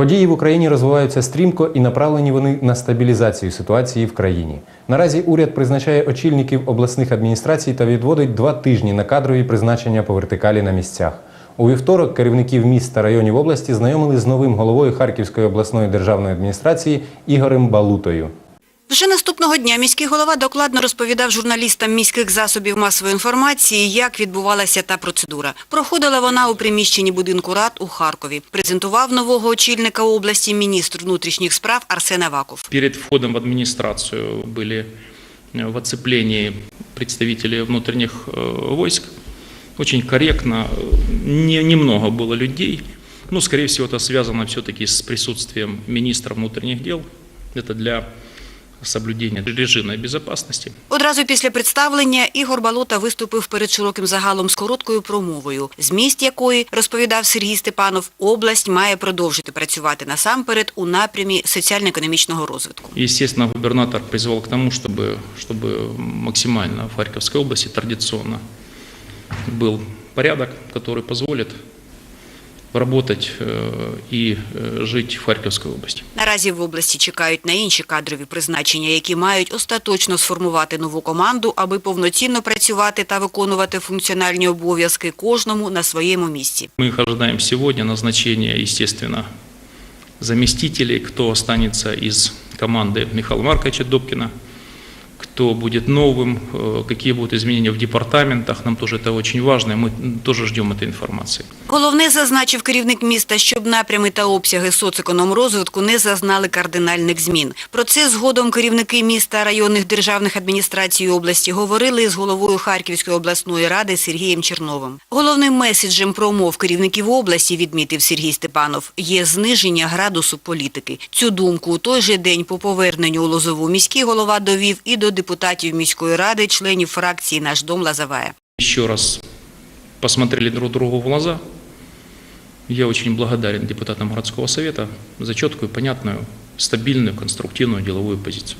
Події в Україні розвиваються стрімко і направлені вони на стабілізацію ситуації в країні. Наразі уряд призначає очільників обласних адміністрацій та відводить два тижні на кадрові призначення по вертикалі на місцях. У вівторок керівників міст та районів області знайомили з новим головою Харківської обласної державної адміністрації Ігорем Балутою. Вже наступного дня міський голова докладно розповідав журналістам міських засобів масової інформації, як відбувалася та процедура. Проходила вона у приміщенні будинку рад у Харкові. Презентував нового очільника області міністр внутрішніх справ Арсен Аваков. Перед входом в администрацию были э, в оцеплении представители внутренних э, войск. Очень корректно, э, не, немного было людей. Ну, скорее всего, это связано все-таки с присутствием министра внутренних дел. Это для соблюдения режимной безопасности. Одразу після представлення Ігор Балота виступив перед широким загалом з короткою промовою, зміст якої, розповідав Сергій Степанов, область має продовжити працювати насамперед у напрямі соціально-економічного розвитку. Естественно, губернатор призвал к тому, чтобы, чтобы максимально в Харьковской области традиционно был порядок, который позволит работать э, и э, жить в Харьковской области. Наразі в області чекають на інші кадрові призначення, які мають остаточно сформувати нову команду, аби повноцінно працювати та виконувати функціональні обов'язки кожному на своєму місці. Мы их ожидаем сегодня, назначение, естественно, заместителей, кто останется из команды Михаила Марковича Добкина, кто будет новым, э, какие будут изменения в департаментах, нам тоже это очень важно, и мы тоже ждем этой информации. Головне, зазначив керівник міста, щоб напрями та обсяги соцекономрозвитку не зазнали кардинальних змін. Про це згодом керівники міста районних державних адміністрацій області говорили з головою Харківської обласної ради Сергієм Черновим. Головним меседжем промов керівників області, відмітив Сергій Степанов, є зниження градусу політики. Цю думку у той же день по поверненню у Лозову міський голова довів і до депутатів міської ради, членів фракції «Наш дом» Лазавая. Ще раз посмотрели друг другу в глаза. Я очень благодарен депутатам городского совета за четкую, понятную, стабильную, конструктивную деловую позицию.